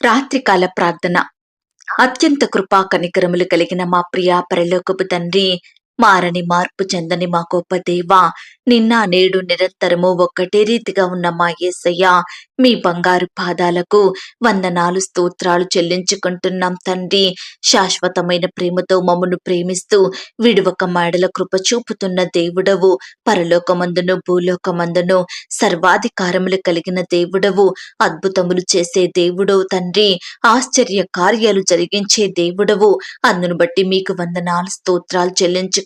రాత్రికాల ప్రార్థన. అత్యంత కృపా కనికరములు కలిగిన మా ప్రియా పరలోకపు తండ్రి మారని మార్పు చెందని మా గొప్ప దేవా. నిన్న నేడు నిరంతరము ఒక్కటే రీతిగా ఉన్న మా యేసయ్య మీ బంగారు పాదాలకు వందనాలు స్తోత్రాలు చెల్లించుకుంటున్నాం తండ్రి. శాశ్వతమైన ప్రేమతో మమ్మను ప్రేమిస్తూ విడువక మాడల కృప చూపుతున్న దేవుడవు. పరలోకమందును భూలోకమందును సర్వాధికారములు కలిగిన దేవుడవు. అద్భుతములు చేసే దేవుడవు తండ్రి. ఆశ్చర్య కార్యాలు జరిగించే దేవుడవు. అందును బట్టి మీకు వందనాలు స్తోత్రాలు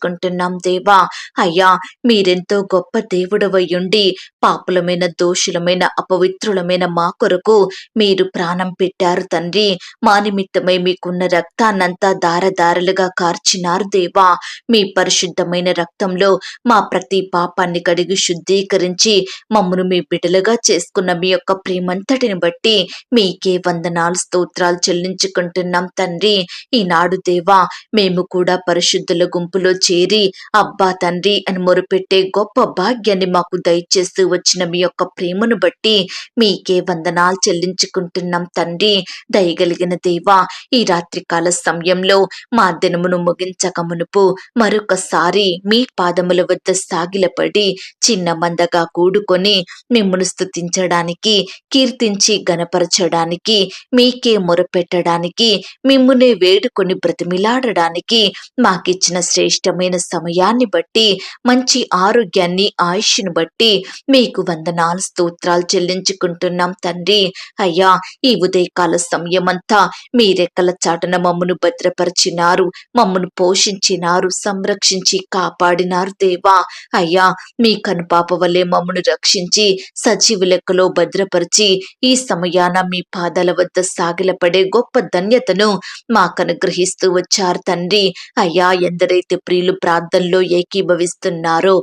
చెల్లించుకుంటున్నాం దేవా. అయ్యా మీరెంతో గొప్ప దేవుడవయ్యుండి పాపులమైన దోషులమైన అపవిత్రులమైన మా కొరకు మీరు ప్రాణం పెట్టారు తండ్రి. మా నిమిత్తమై మీకున్న రక్తాన్నంతా దారదారలుగా కార్చినారు దేవా. మీ పరిశుద్ధమైన రక్తంలో మా ప్రతి పాపాన్ని కడిగి శుద్ధీకరించి మమ్మను మీ బిడ్డలుగా చేసుకున్న మీ యొక్క ప్రేమంతటిని బట్టి మీకే వందనాలు స్తోత్రాలు చెల్లించుకుంటున్నాం తండ్రి. ఈనాడు దేవా మేము కూడా పరిశుద్ధుల గుంపులో చేరి అబ్బా తండ్రి అని మొరుపెట్టే గొప్ప భాగ్యాన్ని మాకు దయచేస్తూ వచ్చిన మీ యొక్క ప్రేమను బట్టి మీకే వందనాలు చెల్లించుకుంటున్నాం తండ్రి. దయగలిగిన దేవా ఈ రాత్రికాల సమయంలో మా దినమును ముగించక మునుపు మరొకసారి మీ పాదముల వద్ద సాగిలపడి చిన్న మందగా కూడుకొని మిమ్మను స్తుతించడానికి కీర్తించి గనపరచడానికి మీకే మొరపెట్టడానికి మిమ్మునే వేడుకొని బ్రతిమిలాడడానికి మాకిచ్చిన శ్రేష్ఠ అవసరమైన సమయాన్ని బట్టి మంచి ఆరోగ్యాన్ని ఆయుష్ను బట్టి మీకు వందనాలు స్తోత్రాలు చెల్లించుకుంటున్నాం తండ్రి. అయ్యా ఈ ఉదయకాల సమయమంతా మీ రెక్కల చాటున మమ్మను భద్రపరిచినారు మమ్మను పోషించినారు సంరక్షించి కాపాడినారు దేవా. అయ్యా మీ కనుపాప వల్లే మమ్మను రక్షించి సజీవ లెక్కలో భద్రపరిచి ఈ సమయాన మీ పాదాల వద్ద సాగిలపడే గొప్ప ధన్యతను మాకు అనుగ్రహిస్తూ వచ్చారు తండ్రి. అయ్యా ఎందరైతే ప్రియులు ప్రార్థనలో ఏకీభవిస్తున్నారో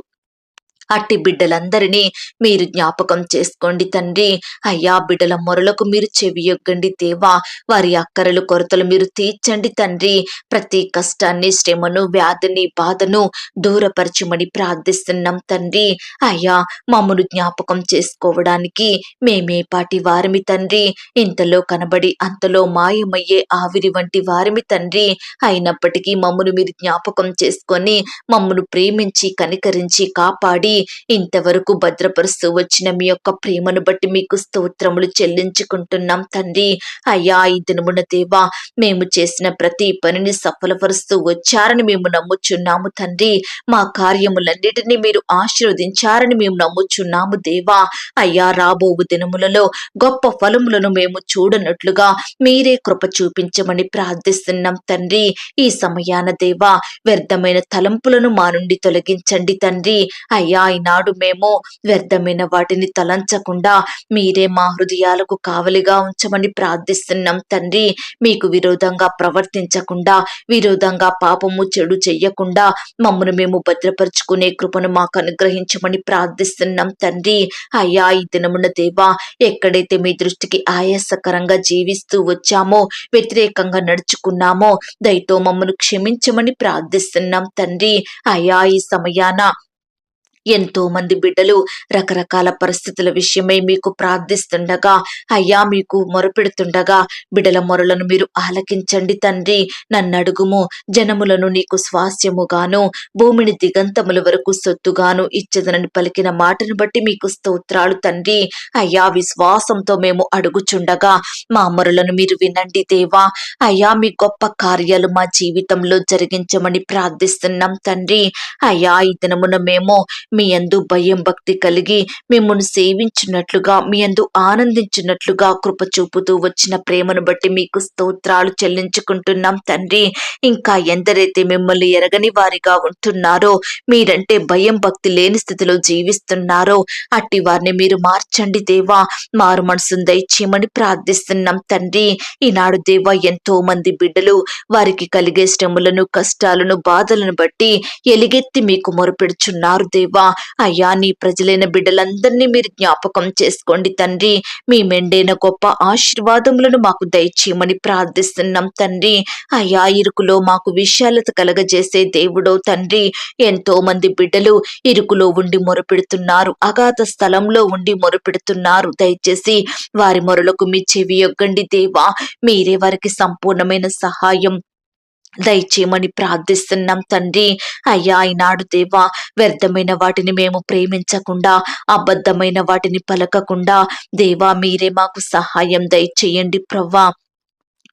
అట్టి బిడ్డలందరినీ మీరు జ్ఞాపకం చేసుకోండి తండ్రి. అయ్యా బిడ్డల మొరలకు మీరు చెవియొగ్గండి దేవా. వారి అక్కరలు కొరతలు మీరు తీర్చండి తండ్రి. ప్రతి కష్టాన్ని శ్రమను వ్యాధిని బాధను దూరపరచమని ప్రార్థిస్తున్నాం తండ్రి. అయ్యా మమ్మను జ్ఞాపకం చేసుకోవడానికి మేమే పాటి వారిమి తండ్రి. ఇంతలో కనబడి అంతలో మాయమయ్యే ఆవిరి వంటి వారిమి తండ్రి. అయినప్పటికీ మమ్మను మీరు జ్ఞాపకం చేసుకొని మమ్మను ప్రేమించి కనికరించి కాపాడి ఇంతవరకు భద్రపరుస్తూ వచ్చిన మీ యొక్క ప్రేమను బట్టి మీకు స్తోత్రములు చెల్లించుకుంటున్నాం తండ్రి. అయ్యా ఈ దినమున దేవా మేము చేసిన ప్రతి పనిని సఫలపరుస్తూ వచ్చారని మేము నమ్ముచున్నాము తండ్రి. మా కార్యములన్నిటినీ మీరు ఆశీర్వదించారని మేము నమ్ముచున్నాము దేవా. అయ్యా రాబోవు దినములలో గొప్ప ఫలములను మేము చూడనట్లుగా మీరే కృప చూపించమని ప్రార్థిస్తున్నాం తండ్రి. ఈ సమయాన దేవా వ్యర్థమైన తలంపులను మా నుండి తొలగించండి తండ్రి. అయ్యా ఈనాడు మేము. వ్యర్థమైన వాటిని తలంచకుండా మీరే మా హృదయాలకు కావలిగా ఉంచమని ప్రార్థిస్తున్నాం తండ్రి. మీకు విరోధంగా ప్రవర్తించకుండా విరోధంగా పాపము చెడు చెయ్యకుండా మమ్మను మేము భద్రపరుచుకునే కృపను మాకు అనుగ్రహించమని ప్రార్థిస్తున్నాం తండ్రి. అయ్యా ఈ దినమున దేవా ఎక్కడైతే మీ దృష్టికి ఆయాసకరంగా జీవిస్తూ వచ్చామో వ్యతిరేకంగా నడుచుకున్నామో దయతో మమ్మను క్షమించమని ప్రార్థిస్తున్నాం తండ్రి. అయ్యా ఈ సమయాన ఎంతో మంది బిడ్డలు రకరకాల పరిస్థితుల విషయమై మీకు ప్రార్థిస్తుండగా అయ్యా మీకు మొరపెడుతుండగా బిడ్డల మొరలను మీరు ఆలకించండి తండ్రి. నన్ను అడుగుము జనములను నీకు స్వాస్యముగాను భూమిని దిగంతముల వరకు సొత్తుగాను ఇచ్చదనని పలికిన మాటను బట్టి మీకు స్తోత్రాలు తండ్రి. అయ్యా విశ్వాసంతో మేము అడుగుచుండగా మా మొరలను మీరు వినండి దేవా. అయ్యా మీ గొప్ప కార్యాలు మా జీవితంలో జరిగించమని ప్రార్థిస్తున్నాం తండ్రి. అయ్యా ఈ దినమున మేము మీ యందు భయం భక్తి కలిగి మిమ్మల్ని సేవించినట్లుగా మీ యందు ఆనందించినట్లుగా కృప చూపుతూ వచ్చిన ప్రేమను బట్టి మీకు స్తోత్రాలు చెల్లించుకుంటున్నాం తండ్రి. ఇంకా ఎందరైతే మిమ్మల్ని ఎరగని వారిగా ఉంటున్నారో మీరంటే భయం భక్తి లేని స్థితిలో జీవిస్తున్నారో అట్టి వారిని మీరు మార్చండి దేవా. మారు మనసును దయచేయమని ప్రార్థిస్తున్నాం తండ్రి. ఈనాడు దేవా ఎంతో మంది బిడ్డలు వారికి కలిగే శ్రమలను కష్టాలను బాధలను బట్టి ఎలిగెత్తి మీకు మొరపెడుచున్నారు దేవా. దేవా అయ్యా నీ ప్రజలైన బిడ్డలందరినీ మీరు జ్ఞాపకం చేసుకోండి తండ్రి. మీ మెండైన గొప్ప ఆశీర్వాదములను మాకు దయచేయమని ప్రార్థిస్తున్నాం తండ్రి. అయ్యా ఇరుకులో మాకు విశాలత కలగజేసే దేవుడో తండ్రి. ఎంతో మంది బిడ్డలు ఇరుకులో ఉండి మొరపెడుతున్నారు అగాధ స్థలంలో ఉండి మొరపెడుతున్నారు. దయచేసి వారి మొరలకు మీ చెవి యొగ్గండి దేవా. మీరే వారికి సంపూర్ణమైన సహాయం దయచేయమని ప్రార్థిస్తున్నాం తండ్రి. అయ్యా ఈనాడు దేవా వ్యర్థమైన వాటిని మేము ప్రేమించకుండా అబద్ధమైన వాటిని పలకకుండా దేవా మీరే మాకు సహాయం దయచేయండి ప్రవ్వా.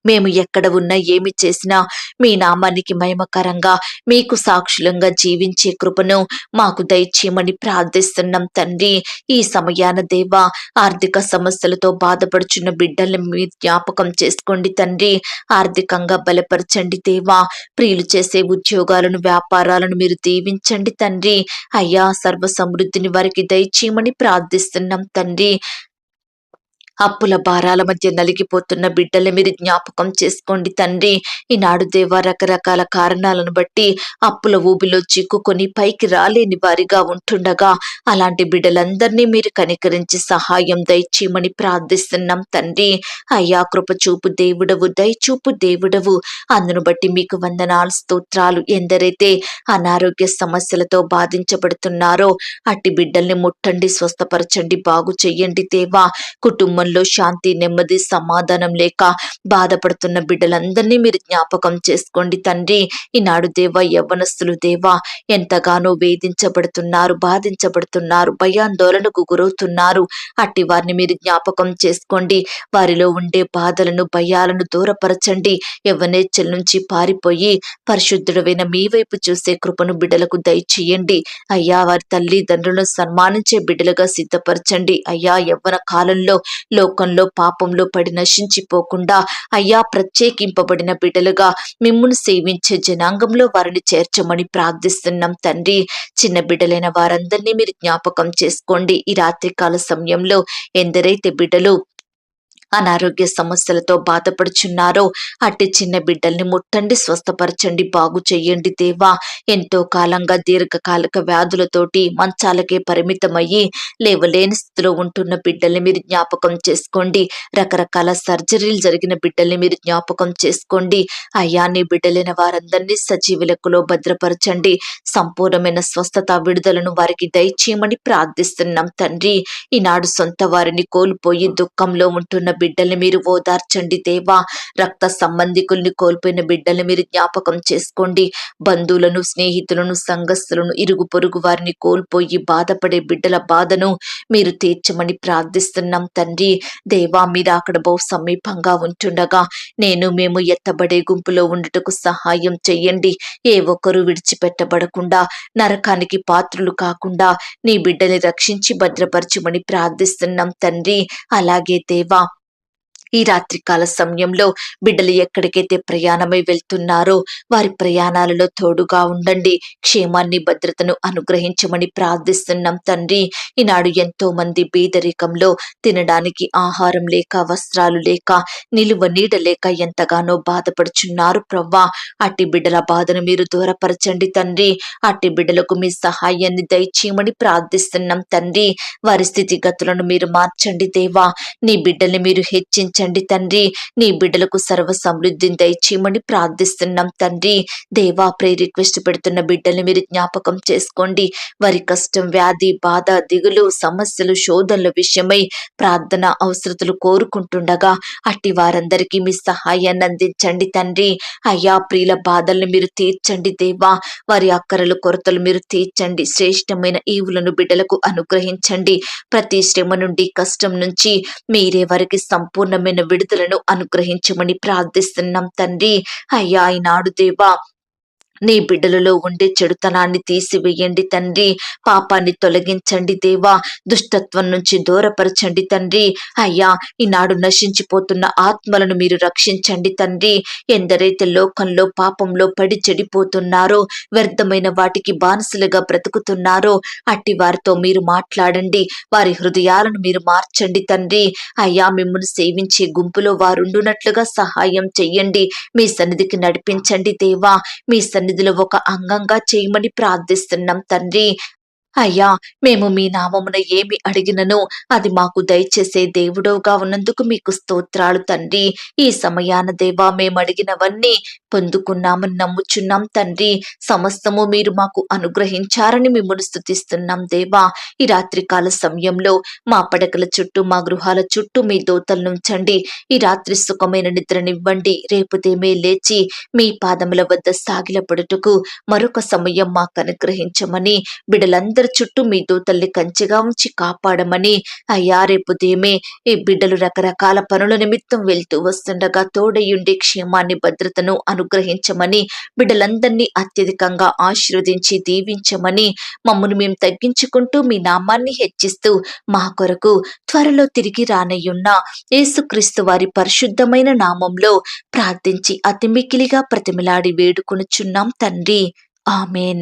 మేము ఎక్కడ ఉన్నా ఏమి చేసినా మీ నామానికి మహిమకరంగా మీకు సాక్షులంగా జీవించే కృపను మాకు దయచేయమని ప్రార్థిస్తున్నాం తండ్రి. ఈ సమయాన దేవా ఆర్థిక సమస్యలతో బాధపడుచున్న బిడ్డలను మీ జ్ఞాపకం చేసుకోండి తండ్రి. ఆర్థికంగా బలపరచండి దేవా. ప్రియులు చేసే ఉద్యోగాలను వ్యాపారాలను మీరు దీవించండి తండ్రి. అయ్యా సర్వ సమృద్ధిని వారికి దయచేయమని ప్రార్థిస్తున్నాం తండ్రి. అప్పుల భారాల మధ్య నలిగిపోతున్న బిడ్డల్ని మీరు జ్ఞాపకం చేసుకోండి తండ్రి. ఈనాడు దేవా రకరకాల కారణాలను బట్టి అప్పుల ఊబిలో చిక్కుకొని పైకి రాలేని వారిగా ఉంటుండగా అలాంటి బిడ్డలందరినీ మీరు కనికరించి సహాయం దయచేయమని ప్రార్థిస్తున్నాం తండ్రి. అయ్యా కృపచూపు దేవుడవు దయచూపు దేవుడవు. అందును బట్టి మీకు వందనాలు స్తోత్రాలు. ఎందరైతే అనారోగ్య సమస్యలతో బాధించబడుతున్నారో అట్టి బిడ్డల్ని ముట్టండి స్వస్థపరచండి బాగు చెయ్యండి దేవా. కుటుంబంలో శాంతి నెమ్మది సమాధానం లేక బాధపడుతున్న బిడ్డలందరినీ మీరు జ్ఞాపకం చేసుకోండి తండ్రి. ఈనాడు దేవ యవ్వనస్తులు దేవ ఎంతగానో వేధించబడుతున్నారు బాధించబడుతున్నారు భయాందోళనకు గురవుతున్నారు. అట్టి వారిని మీరు జ్ఞాపకం చేసుకోండి. వారిలో ఉండే బాధలను భయాలను దూరపరచండి. యవ్వనేచ్చల నుంచి పారిపోయి పరిశుద్ధుడైన మీ వైపు చూసే కృపను బిడ్డలకు దయచేయండి. అయ్యా వారి తల్లిదండ్రులను సన్మానించే బిడ్డలుగా సిద్ధపరచండి. అయ్యా యవ్వన కాలంలో లోకంలో పాపంలో పడి నశించిపోకుండా అయ్యా ప్రత్యేకింపబడిన బిడ్డలుగా మిమ్మును సేవించే జనాంగంలో వారిని చేర్చమని ప్రార్థిస్తున్నాం తండ్రి. చిన్న బిడ్డలైన వారందరినీ మీరు జ్ఞాపకం చేసుకోండి. ఈ రాత్రికాల సమయంలో ఎందరైతే బిడ్డలు అనారోగ్య సమస్యలతో బాధపడుచున్నారో అట్టి చిన్న బిడ్డల్ని ముట్టండి స్వస్థపరచండి బాగు చెయ్యండి దేవా. ఎంతో కాలంగా దీర్ఘకాలిక వ్యాధులతోటి మంచాలకే పరిమితమయ్యి లేవలేని స్థితిలో ఉంటున్న బిడ్డల్ని మీరు జ్ఞాపకం చేసుకోండి. రకరకాల సర్జరీలు జరిగిన బిడ్డల్ని మీరు జ్ఞాపకం చేసుకోండి. అయ్యా నీ బిడ్డలైన వారందరినీ సజీవులకులో భద్రపరచండి. సంపూర్ణమైన స్వస్థత విడుదలను వారికి దయచేయమని ప్రార్థిస్తున్నాం తండ్రి. ఈనాడు సొంత వారిని కోల్పోయి దుఃఖంలో ఉంటున్న బిడ్డల్ని మీరు ఓదార్చండి దేవా. రక్త సంబంధికుల్ని కోల్పోయిన బిడ్డల్ని మీరు జ్ఞాపకం చేసుకోండి. బంధువులను స్నేహితులను సంఘస్థులను ఇరుగు పొరుగు వారిని కోల్పోయి బాధపడే బిడ్డల బాధను మీరు తీర్చమని ప్రార్థిస్తున్నాం తండ్రి. దేవా మీరు అక్కడ బహు సమీపంగా ఉంటుండగా నేను మేము ఎత్తబడే గుంపులో ఉండుటకు సహాయం చెయ్యండి. ఏ ఒక్కరూ విడిచిపెట్టబడకుండా నరకానికి పాత్రులు కాకుండా నీ బిడ్డని రక్షించి భద్రపరచమని ప్రార్థిస్తున్నాం తండ్రి. అలాగే దేవా ఈ రాత్రికాల సమయంలో బిడ్డలు ఎక్కడికైతే ప్రయాణమై వెళ్తున్నారో వారి ప్రయాణాలలో తోడుగా ఉండండి. క్షేమాన్ని భద్రతను అనుగ్రహించమని ప్రార్థిస్తున్నాం తండ్రి. ఈనాడు ఎంతో మంది బీదరికంలో తినడానికి ఆహారం లేక వస్త్రాలు లేక నిలువ నీడ లేక ఎంతగానో బాధపడుచున్నారు ప్రవ్వా. అట్టి బిడ్డల బాధను మీరు దూరపరచండి తండ్రి. అట్టి బిడ్డలకు మీ సహాయాన్ని దయచేయమని ప్రార్థిస్తున్నాం తండ్రి. వారి స్థితిగతులను మీరు మార్చండి దేవా. నీ బిడ్డల్ని మీరు హెచ్చించండి తండ్రి. నీ బిడ్డలకు సర్వ సమృద్ధిని దయచేయమని ప్రార్థిస్తున్నాం తండ్రి. దేవా ప్రే రిక్వెస్ట్ పెడుతున్న బిడ్డల్ని మీరు జ్ఞాపకం చేసుకోండి. వారి కష్టం వ్యాధి బాధ దిగులు సమస్యలు శోధనల విషయమై ప్రార్థన అవసరతలు కోరుకుంటుండగా అట్టి వారందరికీ మీ సహాయాన్ని అందించండి తండ్రి. అయ్యా ప్రియుల బాధల్ని మీరు తీర్చండి దేవా. వారి అక్కరలు కొరతలు మీరు తీర్చండి. శ్రేష్టమైన ఈవులను బిడ్డలకు అనుగ్రహించండి. ప్రతి శ్రమ నుండి కష్టం నుంచి మీరే వారికి సంపూర్ణమైన విడుదలను అనుగ్రహించమని ప్రార్థిస్తున్నాం తండ్రి. అయ్యా ఈనాడు దేవా నీ బిడ్డలలో ఉండే చెడుతనాన్ని తీసివేయండి తండ్రి. పాపాన్ని తొలగించండి దేవా. దుష్టత్వం నుంచి దూరపరచండి తండ్రి. అయ్యా ఈనాడు నశించిపోతున్న ఆత్మలను మీరు రక్షించండి తండ్రి. ఎందరైతే లోకంలో పాపంలో పడి చెడిపోతున్నారో వ్యర్థమైన వాటికి బానిసలుగా బ్రతుకుతున్నారో అట్టి వారితో మీరు మాట్లాడండి. వారి హృదయాలను మీరు మార్చండి తండ్రి. అయ్యా మిమ్మల్ని సేవించే గుంపులో వారుండునట్లుగా సహాయం చెయ్యండి. మీ సన్నిధికి నడిపించండి దేవా. మీ సన్నిధిలో ఒక అంగంగా చేయమని ప్రార్థిస్తున్నాం తండ్రి. అయ్యా మేము మీ నామమున ఏమి అడిగినను అది మాకు దయచేసే దేవుడవుగా ఉన్నందుకు మీకు స్తోత్రాలు తండ్రి. ఈ సమయాన దేవా మేము అడిగినవన్నీ పొందుకున్నామని నమ్ముచున్నాం తండ్రి. సమస్తము మీరు మాకు అనుగ్రహించారని మిమ్మల్ని స్థుతిస్తున్నాం దేవా. ఈ రాత్రికాల సమయంలో మా పడకల చుట్టూ మా గృహాల చుట్టూ మీ దోతలను ఉంచండి. ఈ రాత్రి సుఖమైన నిద్రనివ్వండి. రేపు దేమే లేచి మీ పాదముల వద్ద సాగిలపడుటకు మరొక సమయం మాకు అనుగ్రహించమని బిడలందరూ చుట్టూ మీ దూతల్ని కంచెగా ఉంచి కాపాడమని అయ్యా రేపు దేమే ఈ బిడ్డలు రకరకాల పనుల నిమిత్తం వెళ్తూ వస్తుండగా తోడయుండి క్షేమాన్ని భద్రతను అనుగ్రహించమని బిడ్డలందరినీ అత్యధికంగా ఆశీర్వదించి దీవించమని మమ్మల్ని మేము తగ్గించుకుంటూ మీ నామాన్ని హెచ్చిస్తూ మా కొరకు త్వరలో తిరిగి రానయ్యున్న యేసుక్రీస్తు వారి పరిశుద్ధమైన నామంలో ప్రార్థించి అతిమికిలిగా ప్రతిమలాడి వేడుకొనుచున్నాం తండ్రి. ఆమెన్.